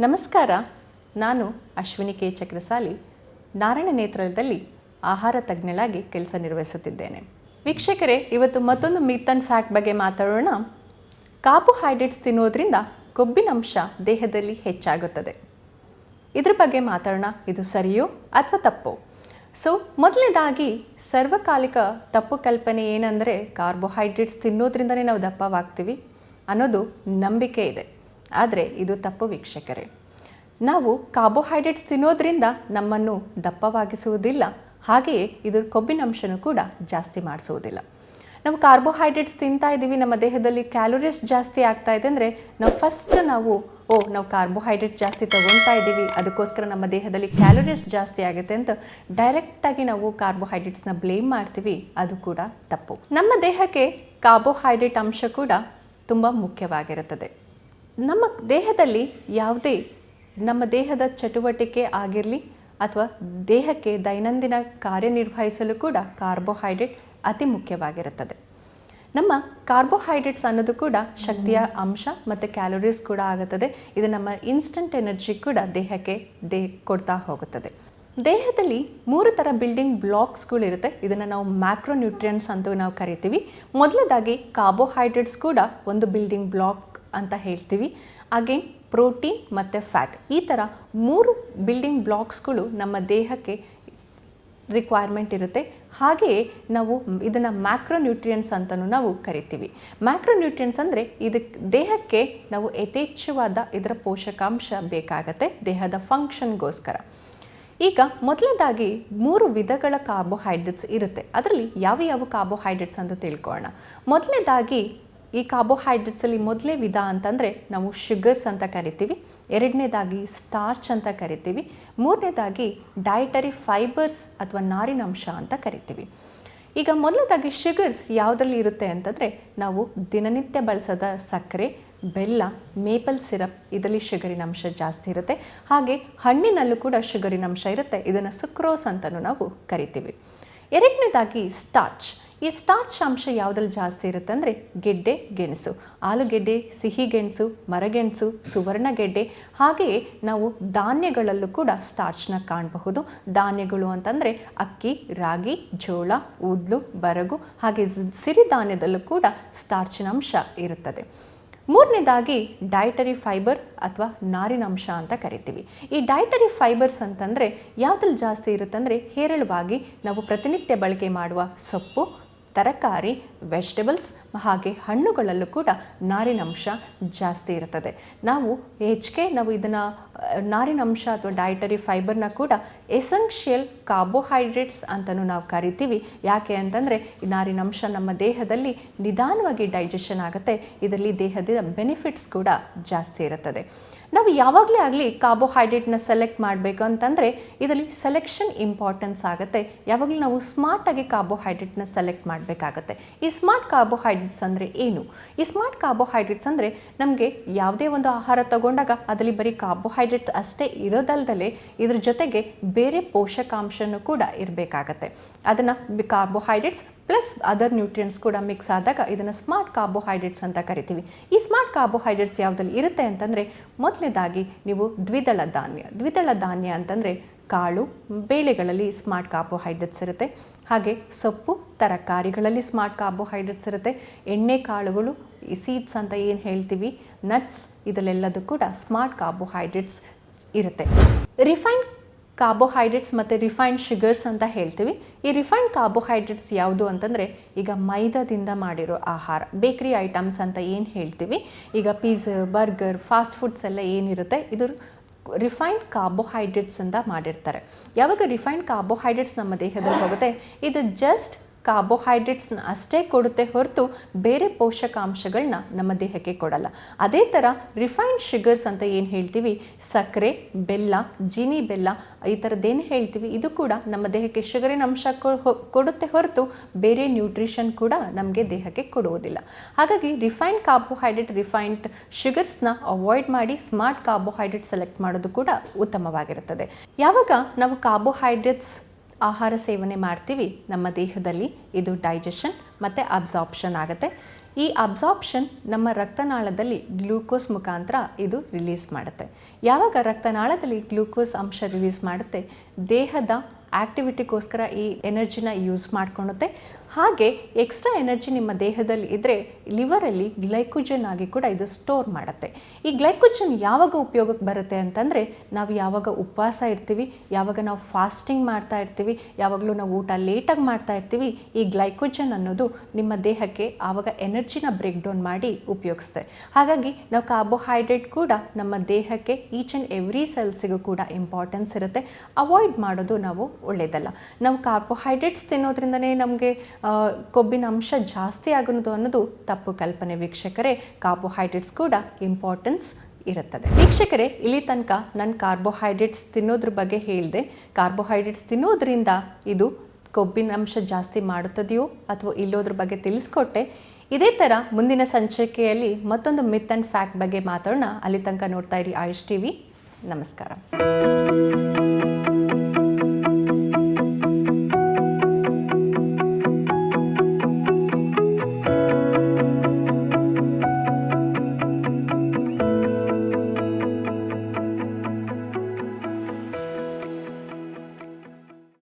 ನಮಸ್ಕಾರ. ನಾನು ಅಶ್ವಿನಿ ಕೆ. ಚಕ್ರಸಾಲಿ. ನಾರಾಯಣ ನೇತ್ರದಲ್ಲಿ ಆಹಾರ ತಜ್ಞಳಾಗಿ ಕೆಲಸ ನಿರ್ವಹಿಸುತ್ತಿದ್ದೇನೆ. ವೀಕ್ಷಕರೇ, ಇವತ್ತು ಮತ್ತೊಂದು ಮೀಥನ್ ಫ್ಯಾಕ್ಟ್ ಬಗ್ಗೆ ಮಾತಾಡೋಣ. ಕಾರ್ಬೋಹೈಡ್ರೇಟ್ಸ್ ತಿನ್ನೋದ್ರಿಂದ ಕೊಬ್ಬಿನಂಶ ದೇಹದಲ್ಲಿ ಹೆಚ್ಚಾಗುತ್ತದೆ. ಇದ್ರ ಬಗ್ಗೆ ಮಾತಾಡೋಣ. ಇದು ಸರಿಯೋ ಅಥವಾ ತಪ್ಪೋ? ಸೊ ಮೊದಲನೇದಾಗಿ ಸರ್ವಕಾಲಿಕ ತಪ್ಪು ಕಲ್ಪನೆ ಏನಂದರೆ ಕಾರ್ಬೋಹೈಡ್ರೇಟ್ಸ್ ತಿನ್ನೋದ್ರಿಂದನೇ ನಾವು ದಪ್ಪವಾಗ್ತೀವಿ ಅನ್ನೋದು ನಂಬಿಕೆ ಇದೆ. ಆದರೆ ಇದು ತಪ್ಪು ವೀಕ್ಷಕರೇ. ನಾವು ಕಾರ್ಬೋಹೈಡ್ರೇಟ್ಸ್ ತಿನ್ನೋದ್ರಿಂದ ನಮ್ಮನ್ನು ದಪ್ಪವಾಗಿಸುವುದಿಲ್ಲ, ಹಾಗೆಯೇ ಇದರ ಕೊಬ್ಬಿನ ಅಂಶನೂ ಕೂಡ ಜಾಸ್ತಿ ಮಾಡಿಸುವುದಿಲ್ಲ. ನಾವು ಕಾರ್ಬೋಹೈಡ್ರೇಟ್ಸ್ ತಿಂತಾ ಇದ್ದೀವಿ, ನಮ್ಮ ದೇಹದಲ್ಲಿ ಕ್ಯಾಲೋರೀಸ್ ಜಾಸ್ತಿ ಆಗ್ತಾ ಇದೆ ಅಂದರೆ ನಾವು ಫಸ್ಟ್ ನಾವು, ಓ, ನಾವು ಕಾರ್ಬೋಹೈಡ್ರೇಟ್ ಜಾಸ್ತಿ ತಗೊತಾ ಇದ್ದೀವಿ, ಅದಕ್ಕೋಸ್ಕರ ನಮ್ಮ ದೇಹದಲ್ಲಿ ಕ್ಯಾಲೋರೀಸ್ ಜಾಸ್ತಿ ಆಗುತ್ತೆ ಅಂತ ಡೈರೆಕ್ಟಾಗಿ ನಾವು ಕಾರ್ಬೋಹೈಡ್ರೇಟ್ಸ್ನ ಬ್ಲೇಮ್ ಮಾಡ್ತೀವಿ, ಅದು ಕೂಡ ತಪ್ಪು. ನಮ್ಮ ದೇಹಕ್ಕೆ ಕಾರ್ಬೋಹೈಡ್ರೇಟ್ ಅಂಶ ಕೂಡ ತುಂಬ ಮುಖ್ಯವಾಗಿರುತ್ತದೆ. ನಮ್ಮ ದೇಹದಲ್ಲಿ ಯಾವುದೇ ನಮ್ಮ ದೇಹದ ಚಟುವಟಿಕೆ ಆಗಿರಲಿ ಅಥವಾ ದೇಹಕ್ಕೆ ದೈನಂದಿನ ಕಾರ್ಯನಿರ್ವಹಿಸಲು ಕೂಡ ಕಾರ್ಬೋಹೈಡ್ರೇಟ್ ಅತಿ ಮುಖ್ಯವಾಗಿರುತ್ತದೆ. ನಮ್ಮ ಕಾರ್ಬೋಹೈಡ್ರೇಟ್ಸ್ ಅನ್ನೋದು ಕೂಡ ಶಕ್ತಿಯ ಅಂಶ ಮತ್ತು ಕ್ಯಾಲೋರೀಸ್ ಕೂಡ ಆಗುತ್ತದೆ. ಇದು ನಮ್ಮ ಇನ್ಸ್ಟಂಟ್ ಎನರ್ಜಿ ಕೂಡ ದೇಹಕ್ಕೆ ದೇ ಕೊಡ್ತಾ ಹೋಗುತ್ತದೆ. ದೇಹದಲ್ಲಿ ಮೂರು ಥರ ಬಿಲ್ಡಿಂಗ್ ಬ್ಲಾಕ್ಸ್ಗಳಿರುತ್ತೆ ಇದನ್ನು ನಾವು ಮ್ಯಾಕ್ರೋ ನ್ಯೂಟ್ರಿಯೆಂಟ್ಸ್ ಅಂತ ನಾವು ಕರಿತೀವಿ. ಮೊದಲದಾಗಿ ಕಾರ್ಬೋಹೈಡ್ರೇಟ್ಸ್ ಕೂಡ ಒಂದು ಬಿಲ್ಡಿಂಗ್ ಬ್ಲಾಕ್ ಅಂತ ಹೇಳ್ತೀವಿ. ಅಗೇನ್ ಪ್ರೋಟೀನ್ ಮತ್ತು ಫ್ಯಾಟ್ ಈ ಥರ ಮೂರು ಬಿಲ್ಡಿಂಗ್ ಬ್ಲಾಕ್ಸ್ಗಳು ನಮ್ಮ ದೇಹಕ್ಕೆ ರಿಕ್ವೈರ್ಮೆಂಟ್ ಇರುತ್ತೆ. ಹಾಗೆಯೇ ನಾವು ಇದನ್ನು ಮ್ಯಾಕ್ರೋ ನ್ಯೂಟ್ರಿಯೆಂಟ್ಸ್ ಅಂತಲೂ ನಾವು ಕರಿತೀವಿ. ಮ್ಯಾಕ್ರೋ ನ್ಯೂಟ್ರಿಯೆಂಟ್ಸ್ ಅಂದರೆ ಇದಕ್ಕೆ ದೇಹಕ್ಕೆ ನಾವು ಯಥೇಚ್ಛವಾದ ಇದರ ಪೋಷಕಾಂಶ ಬೇಕಾಗತ್ತೆ, ದೇಹದ ಫಂಕ್ಷನ್ಗೋಸ್ಕರ ಈಗ ಮೊದಲನೇದಾಗಿ ಮೂರು ವಿಧಗಳ ಕಾರ್ಬೋಹೈಡ್ರೇಟ್ಸ್ ಇರುತ್ತೆ. ಅದರಲ್ಲಿ ಯಾವ ಯಾವ ಕಾರ್ಬೋಹೈಡ್ರೇಟ್ಸ್ ಅಂತ ತಿಳ್ಕೊಳ್ಳೋಣ. ಮೊದಲನೇದಾಗಿ ಈ ಕಾರ್ಬೋಹೈಡ್ರೇಟ್ಸಲ್ಲಿ ಮೊದಲೇ ವಿಧ ಅಂತಂದರೆ ನಾವು ಶುಗರ್ಸ್ ಅಂತ ಕರಿತೀವಿ. ಎರಡನೇದಾಗಿ ಸ್ಟಾರ್ಚ್ ಅಂತ ಕರಿತೀವಿ. ಮೂರನೇದಾಗಿ ಡಯಟರಿ ಫೈಬರ್ಸ್ ಅಥವಾ ನಾರಿನಂಶ ಅಂತ ಕರಿತೀವಿ. ಈಗ ಮೊದಲನೇದಾಗಿ ಶುಗರ್ಸ್ ಯಾವುದರಲ್ಲಿ ಇರುತ್ತೆ ಅಂತಂದರೆ ನಾವು ದಿನನಿತ್ಯ ಬಳಸದ ಸಕ್ಕರೆ, ಬೆಲ್ಲ ಮೇಪಲ್ ಸಿರಪ್ ಇದರಲ್ಲಿ ಶುಗರಿನ ಅಂಶ ಜಾಸ್ತಿ ಇರುತ್ತೆ. ಹಾಗೆ ಹಣ್ಣಿನಲ್ಲೂ ಕೂಡ ಶುಗರಿನ ಅಂಶ ಇರುತ್ತೆ. ಇದನ್ನು ಸುಕ್ರೋಸ್ ಅಂತಲೂ ನಾವು ಕರಿತೀವಿ. ಎರಡನೇದಾಗಿ ಸ್ಟಾರ್ಚ್ ಈ ಸ್ಟಾರ್ಚ್ ಅಂಶ ಯಾವುದ್ರಲ್ಲಿ ಜಾಸ್ತಿ ಇರುತ್ತೆ ಅಂದರೆ ಗೆಡ್ಡೆ, ಗೆಣಸು. ಆಲೂಗೆಡ್ಡೆ, ಸಿಹಿ ಗೆಣಸು ಮರಗೆಣಸು ಸುವರ್ಣಗೆಡ್ಡೆ ಹಾಗೆಯೇ ನಾವು ಧಾನ್ಯಗಳಲ್ಲೂ ಕೂಡ ಸ್ಟಾರ್ಚ್ನ ಕಾಣಬಹುದು. ಧಾನ್ಯಗಳು ಅಂತಂದರೆ ಅಕ್ಕಿ, ರಾಗಿ, ಜೋಳ, ಉದ್ಲು, ಬರಗು, ಹಾಗೆ ಸಿರಿಧಾನ್ಯದಲ್ಲೂ ಕೂಡ ಸ್ಟಾರ್ಚಿನ ಅಂಶ ಇರುತ್ತದೆ. ಮೂರನೇದಾಗಿ ಡಯಟರಿ ಫೈಬರ್ ಅಥವಾ ನಾರಿನಂಶ ಅಂತ ಕರಿತೀವಿ. ಈ ಡಯಟರಿ ಫೈಬರ್ಸ್ ಅಂತಂದರೆ ಯಾವುದ್ರಲ್ಲಿ ಜಾಸ್ತಿ ಇರುತ್ತಂದರೆ ಹೇರಳವಾಗಿ ನಾವು ಪ್ರತಿನಿತ್ಯ ಬಳಕೆ ಮಾಡುವ ಸೊಪ್ಪು ತರಕಾರಿ ವೆಜಿಟೇಬಲ್ಸ್ ಹಾಗೆ ಹಣ್ಣುಗಳಲ್ಲೂ ಕೂಡ ನಾರಿನಂಶ ಜಾಸ್ತಿ ಇರುತ್ತದೆ. ನಾವು ಹೆಚ್ಚಿಗೆ ನಾವು ಇದನ್ನು ನಾರಿನಂಶ ಅಥವಾ ಡಯಟರಿ ಫೈಬರ್ನ ಕೂಡ ಎಸೆನ್ಷಿಯಲ್ ಕಾರ್ಬೋಹೈಡ್ರೇಟ್ಸ್ ಅಂತಲೂ ನಾವು ಕರಿತೀವಿ. ಯಾಕೆ ಅಂತಂದರೆ, ಈ ನಾರಿನಂಶ ನಮ್ಮ ದೇಹದಲ್ಲಿ ನಿಧಾನವಾಗಿ ಡೈಜೆಷನ್ ಆಗುತ್ತೆ. ಇದರಲ್ಲಿ ದೇಹದ ಬೆನಿಫಿಟ್ಸ್ ಕೂಡ ಜಾಸ್ತಿ ಇರುತ್ತದೆ. ನಾವು ಯಾವಾಗಲೇ ಆಗಲಿ ಕಾರ್ಬೋಹೈಡ್ರೇಟ್ನ ಸೆಲೆಕ್ಟ್ ಮಾಡಬೇಕು ಅಂತಂದರೆ, ಇದರಲ್ಲಿ ಸೆಲೆಕ್ಷನ್ ಇಂಪಾರ್ಟೆನ್ಸ್ ಆಗುತ್ತೆ. ಯಾವಾಗಲೂ ನಾವು ಸ್ಮಾರ್ಟಾಗಿ ಕಾರ್ಬೋಹೈಡ್ರೇಟ್ನ ಸೆಲೆಕ್ಟ್ ಮಾಡಬೇಕಾಗತ್ತೆ. ಈ ಸ್ಮಾರ್ಟ್ ಕಾರ್ಬೋಹೈಡ್ರೇಟ್ಸ್ ಅಂದರೆ ಏನು? ಈ ಸ್ಮಾರ್ಟ್ ಕಾರ್ಬೋಹೈಡ್ರೇಟ್ಸ್ ಅಂದರೆ ನಮಗೆ ಯಾವುದೇ ಒಂದು ಆಹಾರ ತಗೊಂಡಾಗ, ಅದರಲ್ಲಿ ಬರೀ ಕಾರ್ಬೋಹೈಡ್ರೇಟ್ ಅಷ್ಟೇ ಇರೋದಲ್ದಲೆ ಇದ್ರ ಜೊತೆಗೆ ಬೇರೆ ಪೋಷಕಾಂಶನೂ ಕೂಡ ಇರಬೇಕಾಗತ್ತೆ. ಅದನ್ನು ಕಾರ್ಬೋಹೈಡ್ರೇಟ್ಸ್ ಪ್ಲಸ್ ಅದರ್ ನ್ಯೂಟ್ರಿಯೆಂಟ್ಸ್ ಕೂಡ ಮಿಕ್ಸ್ ಆದಾಗ ಇದನ್ನು ಸ್ಮಾರ್ಟ್ ಕಾರ್ಬೋಹೈಡ್ರೇಟ್ಸ್ ಅಂತ ಕರಿತೀವಿ. ಈ ಸ್ಮಾರ್ಟ್ ಕಾರ್ಬೋಹೈಡ್ರೇಟ್ಸ್ ಯಾವುದಲ್ಲಿ ಇರುತ್ತೆ ಅಂತಂದರೆ ಮೊದಲನೇದಾಗಿ ನೀವು ದ್ವಿದಳ ಧಾನ್ಯ. ದ್ವಿದಳ ಧಾನ್ಯ ಅಂತಂದರೆ ಕಾಳು ಬೇಳೆಗಳಲ್ಲಿ ಸ್ಮಾರ್ಟ್ ಕಾರ್ಬೋಹೈಡ್ರೇಟ್ಸ್ ಇರುತ್ತೆ. ಹಾಗೆ ಸೊಪ್ಪು, ತರಕಾರಿಗಳಲ್ಲಿ ಸ್ಮಾರ್ಟ್ ಕಾರ್ಬೋಹೈಡ್ರೇಟ್ಸ್ ಇರುತ್ತೆ. ಎಣ್ಣೆ ಕಾಳುಗಳು ಸೀಡ್ಸ್ ಅಂತ ಏನು ಹೇಳ್ತೀವಿ? ನಟ್ಸ್ ಇದರಲ್ಲೆಲ್ಲದೂ ಕೂಡ ಸ್ಮಾರ್ಟ್ ಕಾರ್ಬೋಹೈಡ್ರೇಟ್ಸ್ ಇರುತ್ತೆ. ರಿಫೈನ್ಡ್ ಕಾರ್ಬೋಹೈಡ್ರೇಟ್ಸ್ ಮತ್ತು ರಿಫೈನ್ಡ್ ಶುಗರ್ಸ್ ಅಂತ ಹೇಳ್ತೀವಿ. ಈ ರಿಫೈನ್ಡ್ ಕಾರ್ಬೋಹೈಡ್ರೇಟ್ಸ್ ಯಾವುದು ಅಂತಂದರೆ ಈಗ ಮೈದಾದಿಂದ ಮಾಡಿರೋ ಆಹಾರ ಬೇಕ್ರಿ ಐಟಮ್ಸ್ ಅಂತ ಏನು ಹೇಳ್ತೀವಿ? ಈಗ ಪಿಜ್ಜಾ ಬರ್ಗರ್ ಫಾಸ್ಟ್ ಫುಡ್ಸ್ ಎಲ್ಲ ಏನಿರುತ್ತೆ? ಇದು ರಿಫೈನ್ಡ್ ಕಾರ್ಬೋಹೈಡ್ರೇಟ್ಸಿಂದ ಮಾಡಿರ್ತಾರೆ. ಯಾವಾಗ ರಿಫೈನ್ಡ್ ಕಾರ್ಬೋಹೈಡ್ರೇಟ್ಸ್ ನಮ್ಮ ದೇಹದಲ್ಲಿ ಹೋಗುತ್ತೆ? ಇದು ಜಸ್ಟ್ ಕಾರ್ಬೋಹೈಡ್ರೇಟ್ಸ್ನ ಅಷ್ಟೇ ಕೊಡುತ್ತೆ ಹೊರತು ಬೇರೆ ಪೋಷಕಾಂಶಗಳನ್ನ ನಮ್ಮ ದೇಹಕ್ಕೆ ಕೊಡಲ್ಲ. ಅದೇ ಥರ ರಿಫೈನ್ಡ್ ಶುಗರ್ಸ್ ಅಂತ ಏನು ಹೇಳ್ತೀವಿ? ಸಕ್ಕರೆ, ಬೆಲ್ಲ, ಜೀನಿ ಬೆಲ್ಲ, ಈ ಥರದ್ದೇನು ಹೇಳ್ತೀವಿ? ಇದು ಕೂಡ ನಮ್ಮ ದೇಹಕ್ಕೆ ಶುಗರಿನ ಅಂಶ ಕೊಡುತ್ತೆ ಹೊರತು ಬೇರೆ ನ್ಯೂಟ್ರಿಷನ್ ಕೂಡ ನಮಗೆ ದೇಹಕ್ಕೆ ಕೊಡುವುದಿಲ್ಲ. ಹಾಗಾಗಿ ರಿಫೈನ್ಡ್ ಕಾರ್ಬೋಹೈಡ್ರೇಟ್, ರಿಫೈನ್ಡ್ ಶುಗರ್ಸ್ನ ಅವಾಯ್ಡ್ ಮಾಡಿ ಸ್ಮಾರ್ಟ್ ಕಾರ್ಬೋಹೈಡ್ರೇಟ್ ಸೆಲೆಕ್ಟ್ ಮಾಡೋದು ಕೂಡ ಉತ್ತಮವಾಗಿರುತ್ತದೆ. ಯಾವಾಗ ನಾವು ಕಾರ್ಬೋಹೈಡ್ರೇಟ್ಸ್ ಆಹಾರ ಸೇವನೆ ಮಾಡ್ತೀವಿ ನಮ್ಮ ದೇಹದಲ್ಲಿ. ಇದು ಡೈಜೆಷನ್ ಮತ್ತು ಅಬ್ಸಾರ್ಪ್ಷನ್ ಆಗುತ್ತೆ. ಈ ಅಬ್ಸಾರ್ಪ್ಷನ್ ನಮ್ಮ ರಕ್ತನಾಳದಲ್ಲಿ ಗ್ಲೂಕೋಸ್ ಮುಖಾಂತರ ಇದು ರಿಲೀಸ್ ಮಾಡುತ್ತೆ. ಯಾವಾಗ ರಕ್ತನಾಳದಲ್ಲಿ ಗ್ಲೂಕೋಸ್ ಅಂಶ ರಿಲೀಸ್ ಮಾಡುತ್ತೆ? ದೇಹದ ಆ್ಯಕ್ಟಿವಿಟಿಗೋಸ್ಕರ ಈ ಎನರ್ಜಿನ ಯೂಸ್ ಮಾಡ್ಕೊಳುತ್ತೆ ಹಾಗೆ ಎಕ್ಸ್ಟ್ರಾ ಎನರ್ಜಿ ನಿಮ್ಮ ದೇಹದಲ್ಲಿ ಇದ್ದರೆ ಲಿವರಲ್ಲಿ ಗ್ಲೈಕೋಜನ್ ಆಗಿ ಕೂಡ ಇದು ಸ್ಟೋರ್ ಮಾಡುತ್ತೆ. ಈ ಗ್ಲೈಕೋಜನ್ ಯಾವಾಗ ಉಪಯೋಗಕ್ಕೆ ಬರುತ್ತೆ ಅಂತಂದರೆ ನಾವು ಯಾವಾಗ ಉಪವಾಸ ಇರ್ತೀವಿ, ಯಾವಾಗ ನಾವು ಫಾಸ್ಟಿಂಗ್ ಮಾಡ್ತಾ ಇರ್ತೀವಿ, ಯಾವಾಗಲೂ ನಾವು ಊಟ ಲೇಟಾಗಿ ಮಾಡ್ತಾ ಇರ್ತೀವಿ, ಈ ಗ್ಲೈಕೋಜನ್ ಅನ್ನೋದು ನಿಮ್ಮ ದೇಹಕ್ಕೆ ಆವಾಗ ಎನರ್ಜಿನ ಬ್ರೇಕ್ ಡೌನ್ ಮಾಡಿ ಉಪಯೋಗಿಸುತ್ತೆ ಹಾಗಾಗಿ ನಾವು ಕಾರ್ಬೋಹೈಡ್ರೇಟ್ ಕೂಡ ನಮ್ಮ ದೇಹಕ್ಕೆ ಈಚ್ ಆ್ಯಂಡ್ ಎವ್ರಿ ಸೆಲ್ಸಿಗೂ ಕೂಡ ಇಂಪಾರ್ಟೆನ್ಸ್ ಇರುತ್ತೆ. ಅವಾಯ್ಡ್ ಮಾಡೋದು ನಾವು ಒಳ್ಳೆಯದಲ್ಲ ನಾವು ಕಾರ್ಬೋಹೈಡ್ರೇಟ್ಸ್ ತಿನ್ನೋದ್ರಿಂದನೇ ನಮಗೆ ಕೊಬ್ಬಿನ ಅಂಶ ಜಾಸ್ತಿ ಆಗೋದು ಅನ್ನೋದು ತಪ್ಪು ಕಲ್ಪನೆ ವೀಕ್ಷಕರೇ. ಕಾರ್ಬೋಹೈಡ್ರೇಟ್ಸ್ ಕೂಡ ಇಂಪಾರ್ಟೆನ್ಸ್ ಇರುತ್ತದೆ. ವೀಕ್ಷಕರೇ, ಇಲ್ಲಿ ತನಕ ನನ್ನ ಕಾರ್ಬೋಹೈಡ್ರೇಟ್ಸ್ ತಿನ್ನೋದ್ರ ಬಗ್ಗೆ ಹೇಳಿದೆ. ಕಾರ್ಬೋಹೈಡ್ರೇಟ್ಸ್ ತಿನ್ನೋದ್ರಿಂದ ಇದು ಕೊಬ್ಬಿನ ಅಂಶ ಜಾಸ್ತಿ ಮಾಡುತ್ತದೆಯೋ ಅಥವಾ ಇಲ್ಲೋದ್ರ ಬಗ್ಗೆ ತಿಳಿಸ್ಕೊಟ್ಟೆ. ಇದೇ ಥರ ಮುಂದಿನ ಸಂಚಿಕೆಯಲ್ಲಿ ಮತ್ತೊಂದು ಮಿತ್ ಆ್ಯಂಡ್ ಫ್ಯಾಕ್ಟ್ ಬಗ್ಗೆ ಮಾತಾಡೋಣ. ಅಲ್ಲಿ ತನಕ ನೋಡ್ತಾ ಇರಿ ಆಯುಷ್ ಟಿ ವಿ ನಮಸ್ಕಾರ.